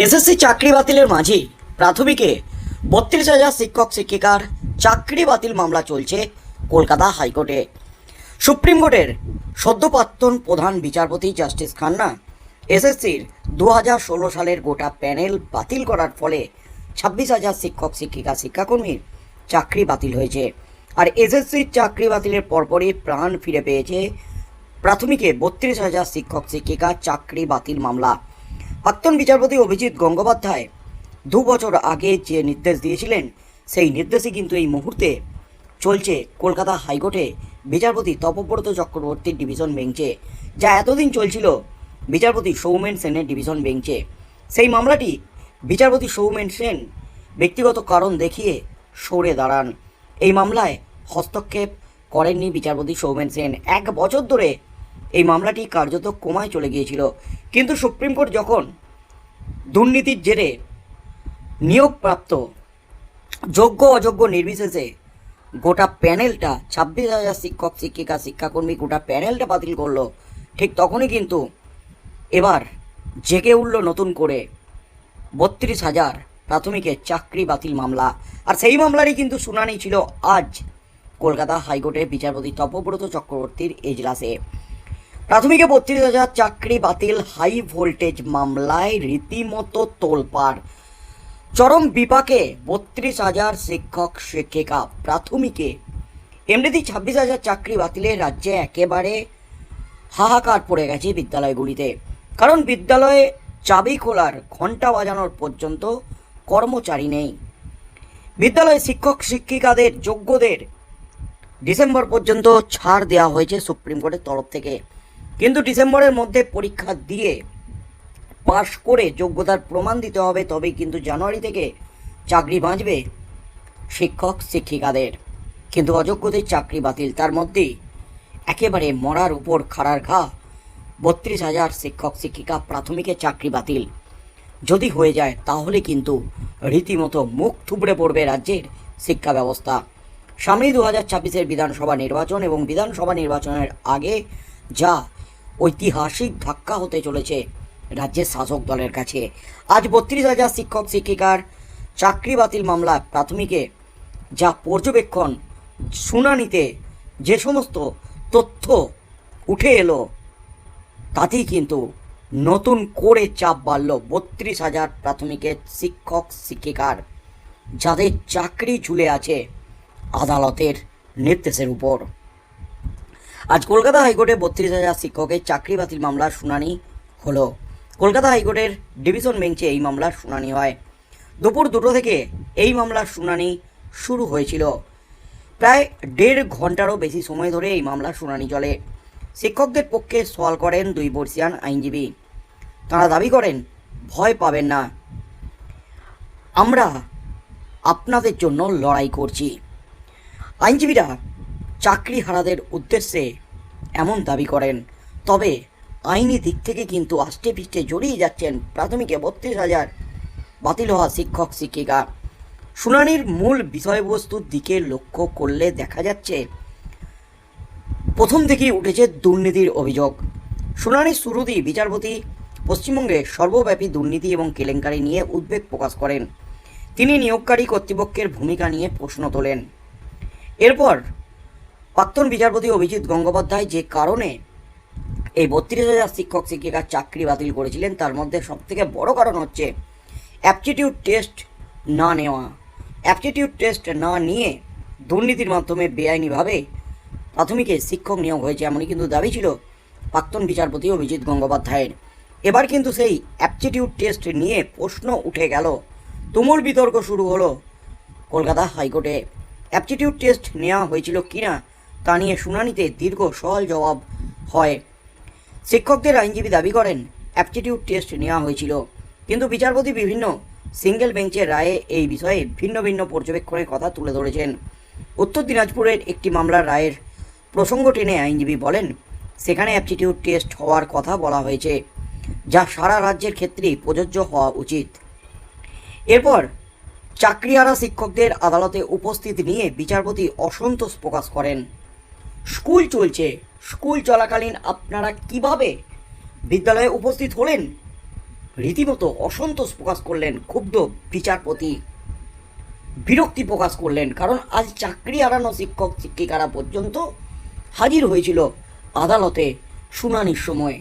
SSC চাকরি বাতিলের মাঝে প্রাথমিকে বত্রিশ হাজার শিক্ষক শিক্ষিকার চাকরি বাতিল মামলা চলছে কলকাতা হাইকোর্টে। সুপ্রিম কোর্টের সদ্য প্রাক্তন প্রধান বিচারপতি জাস্টিস খান্না এসএসসির দু হাজার ষোলো সালের গোটা প্যানেল বাতিল করার ফলে ছাব্বিশ হাজার শিক্ষক শিক্ষিকা শিক্ষাকর্মীর চাকরি বাতিল হয়েছে। আর এসএসসির চাকরি বাতিলের পরপরই প্রাণ ফিরে পেয়েছে প্রাথমিকে বত্রিশ হাজার শিক্ষক শিক্ষিকা চাকরি বাতিল মামলা। প্রাক্তন বিচারপতি অভিজিৎ গঙ্গোপাধ্যায় দু বছর আগে যে নির্দেশ দিয়েছিলেন, সেই নির্দেশই কিন্তু এই মুহূর্তে চলছে কলকাতা হাইকোর্টে বিচারপতি তপব্রত চক্রবর্তীর ডিভিশন বেঞ্চে, যা এতদিন চলছিল বিচারপতি সৌমেন সেনের ডিভিশন বেঞ্চে। সেই মামলাটি বিচারপতি সৌমেন সেন ব্যক্তিগত কারণ দেখিয়ে সরে দাঁড়ান। এই মামলায় হস্তক্ষেপ করেননি বিচারপতি সৌমেন সেন। এক বছর ধরে এই মামলাটি কার্যত কমায় চলে গিয়েছিল। কিন্তু সুপ্রিম কোর্ট যখন দুর্নীতির জেরে নিয়োগপ্রাপ্ত যোগ্য অযোগ্য নির্বিশেষে গোটা প্যানেলটা, ছাব্বিশ হাজার শিক্ষক, শিক্ষিকা, শিক্ষাকর্মী গোটা প্যানেলটা বাতিল করল, ঠিক তখনই কিন্তু এবার জেগে উঠল নতুন করে বত্রিশ হাজার প্রাথমিকের চাকরি বাতিল মামলা। আর সেই মামলারই কিন্তু শুনানি ছিল আজ কলকাতা হাইকোর্টের বিচারপতি তপব্রত চক্রবর্তীর এজলাসে। প্রাথমিকে বত্রিশ হাজার চাকরি বাতিল, হাই ভোল্টেজ মামলায় রীতিমতো তোলপাড়। চরম বিপাকে বত্রিশ হাজার শিক্ষক শিক্ষিকা। প্রাথমিকে এমনিতেই ছাব্বিশ হাজার চাকরি বাতিলে রাজ্যে একেবারে হাহাকার পড়ে গেছে বিদ্যালয়গুলিতে। কারণ বিদ্যালয়ে চাবি খোলার ঘণ্টা বাজানোর পর্যন্ত কর্মচারী নেই। বিদ্যালয়ে শিক্ষক শিক্ষিকাদের, যোগ্যদের ডিসেম্বর পর্যন্ত ছাড় দেওয়া হয়েছে সুপ্রিম কোর্টের তরফ থেকে। কিন্তু ডিসেম্বরের মধ্যে পরীক্ষা দিয়ে পাশ করে যোগ্যতার প্রমাণ দিতে হবে, তবেই কিন্তু জানুয়ারি থেকে চাকরি বাঁচবে শিক্ষক, শিক্ষিকাদের। কিন্তু অযোগ্যদের চাকরি বাতিল, তার মধ্যেই একেবারে মরার উপর খাড়ার ঘা। বত্রিশ হাজার শিক্ষক, শিক্ষিকা প্রাথমিকের চাকরি বাতিল। যদি হয়ে যায়, তাহলে কিন্তু রীতিমতো মুখ থুবড়ে পড়বে রাজ্যের শিক্ষা ব্যবস্থা। সামনেই দু হাজার ছাব্বিশের বিধানসভা নির্বাচন এবং বিধানসভা নির্বাচনের আগে যা ঐতিহাসিক ধাক্কা হতে চলেছে রাজ্যের শাসক দলের কাছে। আজ বত্রিশ হাজার শিক্ষক, শিক্ষিকার চাকরি বাতিল মামলা প্রাথমিকে, যা পর্যবেক্ষণ শুনানিতে যে সমস্ত তথ্য উঠে এলো, তাতেই কিন্তু নতুন করে চাপ বাড়ল বত্রিশ হাজার প্রাথমিকের শিক্ষক, শিক্ষিকার, যাদের চাকরি ঝুলে আছে আদালতের নির্দেশের উপর। আজ কলকাতা হাইকোর্টে বত্রিশ হাজার শিক্ষকের চাকরি বাতিল মামলার শুনানি হলো। কলকাতা হাইকোর্টের ডিভিশন বেঞ্চে এই মামলার শুনানি হয়। দুপুর দুটো থেকে এই মামলার শুনানি শুরু হয়েছিল। প্রায় দেড় ঘন্টারও বেশি সময় ধরে এই মামলার শুনানি চলে। শিক্ষকদের পক্ষে সওয়াল করেন দুই বর্ষিয়ান আইনজীবী। তারা দাবি করেন, ভয় পাবেন না। আমরা আপনাদের জন্য লড়াই করছি। আইনজীবীরা চাকরি হারাদের উদ্দেশ্যে এমন দাবি করেন। তবে আইনি দিক থেকে কিন্তু আষ্টে পিষ্টে জড়িয়ে যাচ্ছেন প্রাথমিকে বত্রিশ হাজার বাতিল হওয়া শিক্ষক, শিক্ষিকা। শুনানির মূল বিষয়বস্তুর দিকে লক্ষ্য করলে দেখা যাচ্ছে, প্রথম থেকেই উঠেছে দুর্নীতির অভিযোগ। শুনানির শুরুতেই বিচারপতি পশ্চিমবঙ্গে সর্বব্যাপী দুর্নীতি এবং কেলেঙ্কারি নিয়ে উদ্বেগ প্রকাশ করেন। তিনি নিয়োগকারী কর্তৃপক্ষের ভূমিকা নিয়ে প্রশ্ন তোলেন। এরপর প্রাক্তন বিচারপতি অভিজিৎ গঙ্গোপাধ্যায় যে কারণে এই বত্রিশ হাজার শিক্ষক, শিক্ষিকার চাকরি বাতিল করেছিলেন, তার মধ্যে সবথেকে বড় কারণ হচ্ছে অ্যাপটিটিউড টেস্ট না নেওয়া। অ্যাপটিটিউড টেস্ট না নিয়ে দুর্নীতির মাধ্যমে বেআইনিভাবে প্রাথমিকে শিক্ষক নিয়োগ হয়েছে এমনই কিন্তু দাবি ছিল প্রাক্তন বিচারপতি অভিজিৎ গঙ্গোপাধ্যায়ের। এবার কিন্তু সেই অ্যাপটিটিউড টেস্ট নিয়ে প্রশ্ন উঠে গেল। তুমুল বিতর্ক শুরু হলো কলকাতা হাইকোর্টে। অ্যাপটিটিউড টেস্ট নেওয়া হয়েছিল কিনা? তা নিয়ে শুনানিতে দীর্ঘ সওয়াল জবাব হয়। শিক্ষকদের আইনজীবী দাবি করেন অ্যাপটিটিউড টেস্ট নেওয়া হয়েছিল। কিন্তু বিচারপতি বিভিন্ন সিঙ্গেল বেঞ্চের রায়ে এই বিষয়ে ভিন্ন ভিন্ন পর্যবেক্ষণের কথা তুলে ধরেছেন। উত্তর দিনাজপুরের একটি মামলার রায়ের প্রসঙ্গ টেনে আইনজীবী বলেন, সেখানে অ্যাপটিটিউড টেস্ট হওয়ার কথা বলা হয়েছে, যা সারা রাজ্যের ক্ষেত্রেই প্রযোজ্য হওয়া উচিত। এরপর চাকরিহারা শিক্ষকদের আদালতে উপস্থিত নিয়ে বিচারপতি অসন্তোষ প্রকাশ করেন। স্কুল চলছে। স্কুল চলাকালীন আপনারা কীভাবে বিদ্যালয়ে উপস্থিত হলেন? রীতিমতো অসন্তোষ প্রকাশ করলেন, ক্ষুব্ধ বিচারপতি। বিরক্তি প্রকাশ করলেন, কারণ আজ চাকরি হারানো শিক্ষক, শিক্ষিকারা পর্যন্ত হাজির হয়েছিল আদালতে শুনানির সময়।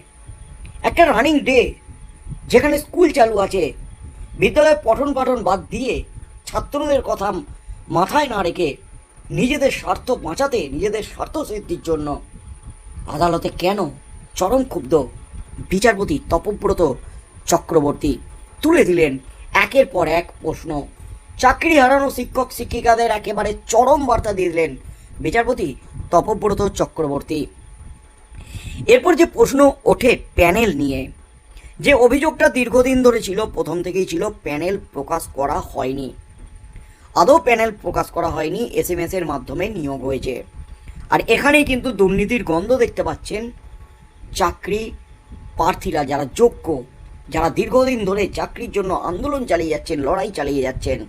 একটা রানিং ডে যেখানে স্কুল চালু আছে। বিদ্যালয়ে পঠন পাঠন বাদ দিয়ে ছাত্রদের কথা মাথায় না রেখে নিজেদের স্বার্থ বাঁচাতে, নিজেদের স্বার্থ সিদ্ধির জন্য। আদালতে কেন চরম ক্ষুব্ধ বিচারপতি তপব্রত চক্রবর্তী তুলে দিলেন একের পর এক প্রশ্ন। চাকরি হারানো শিক্ষক, শিক্ষিকাদের একেবারে চরম বার্তা দিয়ে দিলেন বিচারপতি তপব্রত চক্রবর্তী। এরপর যে প্রশ্ন ওঠে প্যানেল নিয়ে, যে অভিযোগটা দীর্ঘদিন ধরে ছিল, প্রথম থেকেই ছিল, প্যানেল প্রকাশ করা হয়নি। আদৌ প্যানেল প্রকাশ করা হয়নি এস এম এর মাধ্যমে নিয়োগ হয়েছে। আর এখানেই কিন্তু দুর্নীতির গন্ধ দেখতে পাচ্ছেন চাকরি প্রার্থীরা যারা যোগ্য, যারা দীর্ঘদিন ধরে চাকরির জন্য আন্দোলন চালিয়ে যাচ্ছেন, লড়াই চালিয়ে যাচ্ছেন।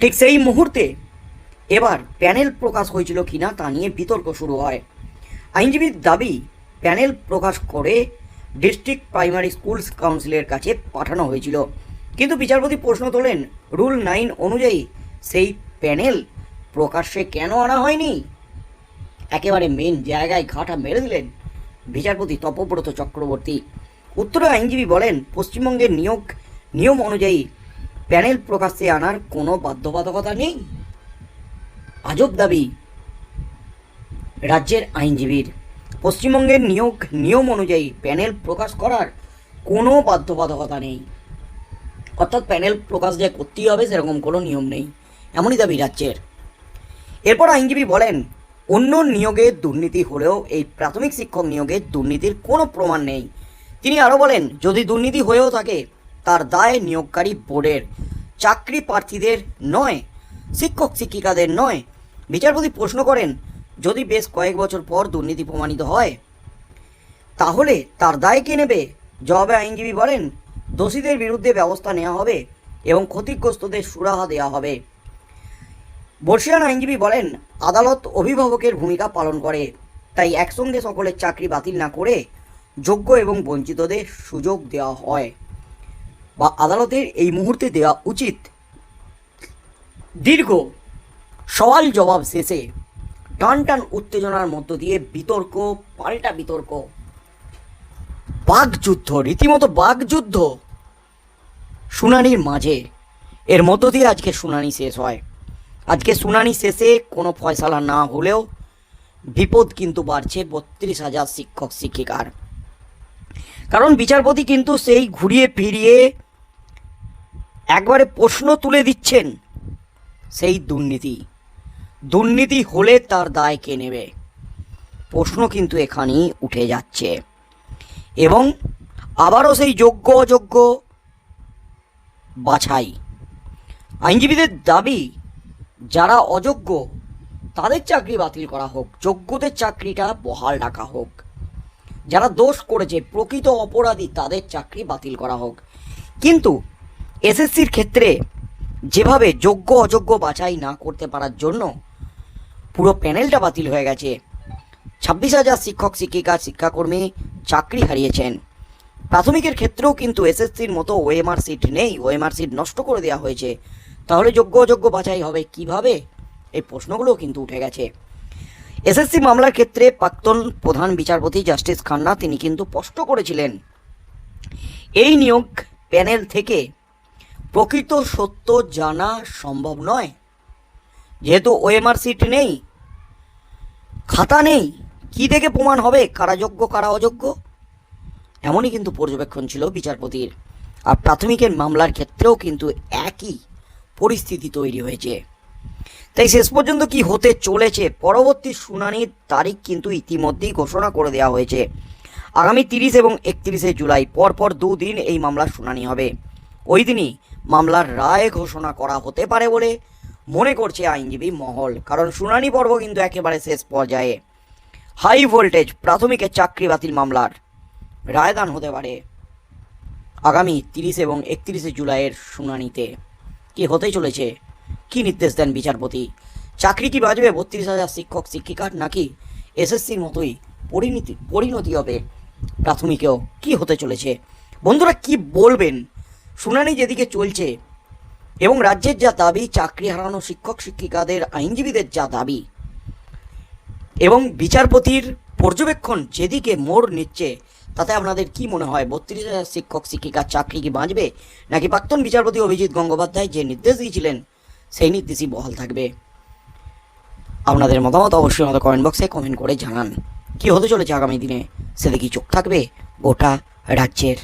ঠিক সেই মুহূর্তে এবার প্যানেল প্রকাশ হয়েছিল কিনা তা নিয়ে বিতর্ক শুরু হয়। আইনজীবীর দাবি, প্যানেল প্রকাশ করে ডিস্ট্রিক্ট প্রাইমারি স্কুলস কাউন্সিলের কাছে পাঠানো হয়েছিল। কিন্তু বিচারপতি প্রশ্ন তোলেন, রুল নাইন অনুযায়ী সেই প্যানেল প্রকাশ্যে কেন আনা হয়নি? একেবারে মেন জায়গায় ঘাটা মেরে দিলেন বিচারপতি তপব্রত চক্রবর্তী। উত্তরে আইনজীবী বলেন, পশ্চিমবঙ্গের নিয়োগ, নিয়ম অনুযায়ী প্যানেল প্রকাশ্যে আনার কোনো বাধ্যবাধকতা নেই। আজব দাবি রাজ্যের আইনজীবীর। পশ্চিমবঙ্গের নিয়োগ, নিয়ম অনুযায়ী প্যানেল প্রকাশ করার কোনো বাধ্যবাধকতা নেই। অর্থাৎ প্যানেল প্রকাশ যে করতেই হবে, সেরকম কোনো নিয়ম নেই। এমনই দাবি রাজ্যের। এরপর আইনজীবী বলেন, অন্য নিয়োগে দুর্নীতি হলেও এই প্রাথমিক শিক্ষক নিয়োগে দুর্নীতির কোনো প্রমাণ নেই। তিনি আরও বলেন, যদি দুর্নীতি হয়েও থাকে, তার দায় নিয়োগকারী বোর্ডের, চাকরি প্রার্থীদের নয়, শিক্ষক শিক্ষিকাদের নয়। বিচারপতি প্রশ্ন করেন, যদি বেশ কয়েক বছর পর দুর্নীতি প্রমাণিত হয়, তাহলে তার দায় কে নেবে? জবাবে আইনজীবী বলেন দোষীদের বিরুদ্ধে ব্যবস্থা নেওয়া হবে এবং ক্ষতিগ্রস্তদের সুরাহা দেওয়া হবে। বর্ষিয়ান আইনজীবী বলেন, আদালত অভিভাবকের ভূমিকা পালন করে, তাই একসঙ্গে সকলের চাকরি বাতিল না করে যোগ্য এবং বঞ্চিতদের সুযোগ দেওয়া হয় বা আদালতের এই মুহূর্তে দেওয়া উচিত। দীর্ঘ সওয়াল জবাব শেষে টান টান উত্তেজনার মধ্য দিয়ে বিতর্ক, পাল্টা বিতর্ক বাঘযুদ্ধ রীতিমতো বাকযুদ্ধ শুনানির মাঝে। এর মধ্য দিয়ে আজকে শুনানি শেষ হয়। আজকে শুনানি শেষে কোনো ফয়সালা না হলেও বিপদ কিন্তু বাড়ছে বত্রিশ হাজার শিক্ষক, শিক্ষিকার। কারণ বিচারপতি কিন্তু সেই ঘুরিয়ে ফিরিয়ে একবারে প্রশ্ন তুলে দিচ্ছেন সেই দুর্নীতি। দুর্নীতি হলে তার দায় কে নেবে? প্রশ্ন কিন্তু এখানেই উঠে যাচ্ছে। এবং আবারও সেই যোগ্য, অযোগ্য বাছাই। আইনজীবীদের দাবি, যারা অযোগ্য, তাদের চাকরি বাতিল করা হোক, যোগ্যদের চাকরিটা বহাল রাখা হোক। যারা দোষ করেছে, প্রকৃত অপরাধী, তাদের চাকরি বাতিল করা হোক। কিন্তু এসএসসির ক্ষেত্রে যেভাবে যোগ্য, অযোগ্য বাছাই না করতে পারার জন্য পুরো প্যানেলটা বাতিল হয়ে গেছে, ছাব্বিশ হাজার শিক্ষক, শিক্ষিকা, শিক্ষাকর্মী চাকরি হারিয়েছেন। প্রাথমিকের ক্ষেত্রেও কিন্তু এসএসসির মতো ওএমআর সিট নেই, ওএমআর সিট নষ্ট করে দেওয়া হয়েছে। তাহলে যোগ্য অযোগ্য বাছাই হবে কীভাবে? এই প্রশ্নগুলো কিন্তু উঠে গেছে। এসএসসি মামলার ক্ষেত্রে প্রাক্তন প্রধান বিচারপতি জাস্টিস খান্না তিনি কিন্তু স্পষ্ট করেছিলেন। এই নিয়োগ প্যানেল থেকে প্রকৃত সত্য জানা সম্ভব নয়। যেহেতু ওএমআর সিট নেই, খাতা নেই, কি থেকে প্রমাণ হবে? কারা যোগ্য, কারা অযোগ্য? এমনই কিন্তু পর্যবেক্ষণ ছিল বিচারপতির। আর প্রাথমিকের মামলার ক্ষেত্রেও কিন্তু একই পরিস্থিতি তৈরি হয়েছে। তাই শেষ পর্যন্ত কি হতে চলেছে পরবর্তী শুনানির তারিখ কিন্তু ইতিমধ্যেই ঘোষণা করে দেওয়া হয়েছে। আগামী তিরিশ এবং একত্রিশে জুলাই পরপর দুদিন এই মামলার শুনানি হবে। ওই দিনই মামলার রায় ঘোষণা করা হতে পারে বলে মনে করছে আইনজীবী মহল, কারণ শুনানি পর্ব কিন্তু একেবারে শেষ পর্যায়ে। হাই ভোল্টেজ প্রাথমিকের চাকরি বাতিল মামলার। রায়দান হতে পারে। আগামী তিরিশ এবং একত্রিশে জুলাইয়ের শুনানিতে। কি হতে চলেছে? কি নির্দেশ দেন বিচারপতি? চাকরি কি বাজবে বত্রিশ হাজার শিক্ষক, শিক্ষিকার, নাকি এসএসসির মতোই পরিণতি পরিণতি হবে? প্রাথমিকেও কি হতে চলেছে? বন্ধুরা, কি বলবেন? শুনানি যেদিকে চলছে, এবং রাজ্যের যা দাবি, চাকরি হারানো শিক্ষক, শিক্ষিকাদের, আইনজীবীদের যা দাবি, এবং বিচারপতির পর্যবেক্ষণ যেদিকে মোড় নিচ্ছে তাতে আপনাদের কি মনে হয়, বত্রিশ হাজার শিক্ষক শিক্ষিকার চাকরি কি বাঁচবে? নাকি প্রাক্তন বিচারপতি অভিজিৎ গঙ্গোপাধ্যায় যে নির্দেশ দিয়েছিলেন, সেই নির্দেশই বহাল থাকবে? আপনাদের মতামত অবশ্যই আমাদের কমেন্ট বক্সে কমেন্ট করে জানান। কি হতে চলেছে আগামী দিনে? সেদিকে চোখ থাকবে? গোটা রাজ্যের